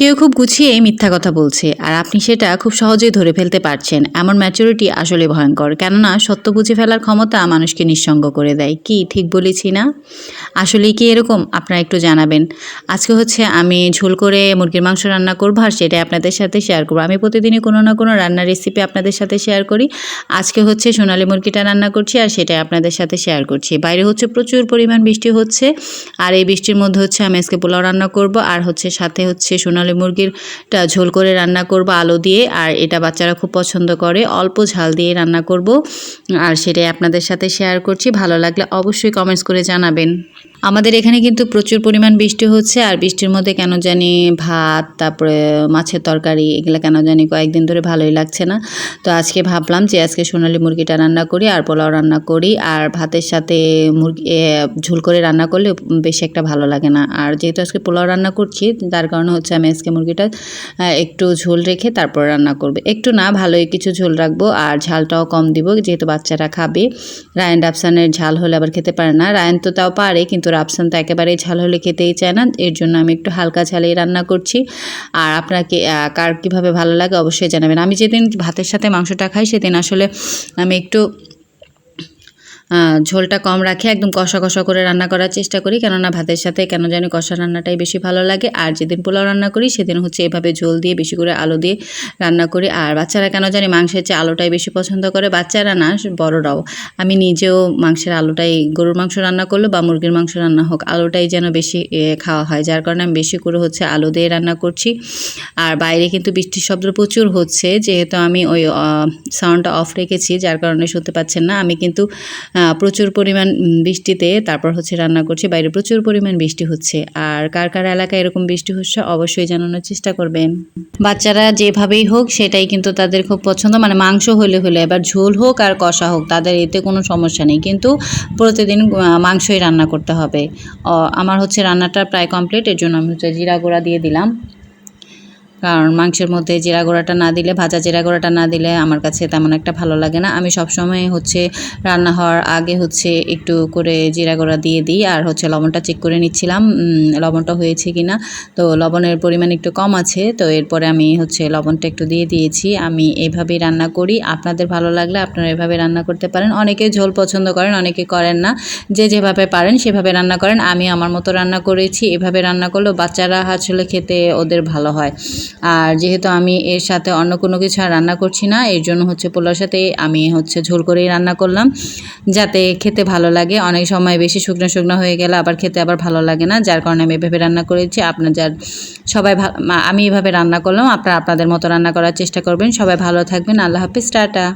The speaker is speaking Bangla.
কেউ খুব গুছিয়ে মিথ্যা কথা বলছে, আর আপনি সেটা খুব সহজেই ধরে ফেলতে পারছেন। এমন ম্যাচুরিটি আসলে ভয়ঙ্কর, কেননা সত্য বুঝে ফেলার ক্ষমতা মানুষকে নিঃসঙ্গ করে দেয়। কি, ঠিক বলেছি না? আসলেই কি এরকম? আপনারা একটু জানাবেন। আজকে হচ্ছে আমি ঝোল করে মুরগির মাংস রান্না করব, আর সেটাই আপনাদের সাথে শেয়ার করব। আমি প্রতিদিনই কোনো না কোনো রান্নার রেসিপি আপনাদের সাথে শেয়ার করি। আজকে হচ্ছে সোনালি মুরগিটা রান্না করছি, আর সেটাই আপনাদের সাথে শেয়ার করছি। বাইরে হচ্ছে প্রচুর পরিমাণ বৃষ্টি হচ্ছে, আর এই বৃষ্টির মধ্যে হচ্ছে আমি আজকে পোলাও রান্না করব, আর হচ্ছে সাথে হচ্ছে সোনালি মুরগিরটা ঝোল করে রান্না করব আলু দিয়ে, আর এটা বাচ্চারা খুব পছন্দ করে। অল্প ঝাল দিয়ে রান্না করব। আর সেটাই আপনাদের সাথে শেয়ার করছি। ভালো লাগলে অবশ্যই কমেন্টস করে জানাবেন। আমাদের এখানে কিন্তু প্রচুর পরিমাণ বৃষ্টি হচ্ছে, আর বৃষ্টির মধ্যে কেন জানি ভাত, তারপরে মাছের তরকারি, এগুলো কেন জানি কয়েকদিন ধরে ভালোই লাগছে না। তো আজকে ভাবলাম যে আজকে সোনালি মুরগিটা রান্না করি, আর পোলাও রান্না করি, আর ভাতের সাথে মুরগি ঝোল করে রান্না করলে বেশি একটা ভালো লাগে না। আর যেহেতু আজকে পোলাও রান্না করছি, তার কারণে হচ্ছে আমি আজকে মুরগিটা একটু ঝোল রেখে তারপর রান্না করবে। একটু না, ভালোই কিছু ঝোল রাখব, আর ঝালটাও কম দিব, যেহেতু বাচ্চারা খাবে। রায়ন রাফসানের ঝাল হলে আবার খেতে পারে না। রায়ন তো তাও পারে, কিন্তু রাফসান তো একেবারেই ঝাল হলে খেতেই চায় না। এর জন্য আমি একটু হালকা ঝালেই রান্না করছি। আর আপনাকে কার কীভাবে ভালো লাগে অবশ্যই জানাবেন। আমি যেদিন ভাতের সাথে মাংসটা খাই, সেদিন আসলে আমি একটু ঝোলটা কম রাখে, একদম কষা কষা করে রান্না করার চেষ্টা করি। কেননা ভাতের সাথে কেন জানি কষা রান্নাটাই বেশি ভালো লাগে। আর যেদিন পোলাও রান্না করি, সেদিন হচ্ছে এভাবে ঝোল দিয়ে, বেশি করে আলু দিয়ে রান্না করি। আর বাচ্চারা কেন জানি মাংসের চেয়ে আলুটাই বেশি পছন্দ করে। বাচ্চারা না, বড়রাও। আমি নিজেও মাংসের আলুটাই, গরুর মাংস রান্না করল বা মুরগির মাংস রান্না হোক, আলুটাই যেন বেশি খাওয়া হয়। যার কারণে আমি বেশি করে হচ্ছে আলু দিয়ে রান্না করছি। আর বাইরে কিন্তু বৃষ্টির শব্দ প্রচুর হচ্ছে। যেহেতু আমি ওই সাউন্ডটা অফ রেখেছি, যার কারণে শুনতে পাচ্ছেন না। আমি কিন্তু প্রচুর পরিমাণ বৃষ্টিতে তারপর হচ্ছে রান্না করছি। বাইরে প্রচুর পরিমাণ বৃষ্টি হচ্ছে। আর কার কার এলাকায় এরকম বৃষ্টি হচ্ছে অবশ্যই জানানোর চেষ্টা করবেন। বাচ্চারা যেভাবেই হোক, সেটাই কিন্তু তাদের খুব পছন্দ। মানে মাংস হলে হলে, এবার ঝোল হোক আর কষা হোক, তাদের এতে কোনো সমস্যা নেই। কিন্তু প্রতিদিন মাংসই রান্না করতে হবে। আমার হচ্ছে রান্নাটা প্রায় কমপ্লিট এর জন্য আমি হচ্ছে জিরা গুঁড়া দিয়ে দিলাম। কারণ মাংসের মধ্যে জিরা গুঁড়াটা না দিলে, ভাজা জিরা গুঁড়াটা না দিলে আমার কাছে তেমন একটা ভালো লাগে না। আমি সবসময় হচ্ছে রান্না হওয়ার আগে হচ্ছে একটু করে জিরা গুঁড়া দিয়ে দিই আর হচ্ছে লবণটা চেক করে নিচ্ছিলাম লবণটা হয়েছে কি না তো লবণের পরিমাণ একটু কম আছে, তো এরপরে আমি হচ্ছে লবণটা একটু দিয়ে দিয়েছি। আমি এভাবেই রান্না করি, আপনাদের ভালো লাগলে আপনারা এভাবে রান্না করতে পারেন। অনেকে ঝোল পছন্দ করেন, অনেকে করেন না। যে যেভাবে পারেন সেভাবে রান্না করেন। আমি আমার মতো রান্না করেছি, এভাবে রান্না করলেও বাচ্চারা আসলে খেতে ওদের ভালো হয়। আর যেহেতু আমি এর সাথে অন্য কোনো কিছু আর রান্না করছি না, এর জন্য হচ্ছে পোলার সাথে আমি হচ্ছে ঝোল করেই রান্না করলাম। যাতে খেতে ভালো লাগে, অনেক সময় বেশি শুকনো শুকনো হয়ে গেলে আবার খেতে আবার ভালো লাগে না, যার কারণে আমি এভাবে রান্না করেছি। আপনার যার, সবাই আমি এভাবে রান্না করলাম, আপনারা আপনাদের মতো রান্না করার চেষ্টা করবেন। সবাই ভালো থাকবেন, আল্লাহ হাফিজ, টাটা।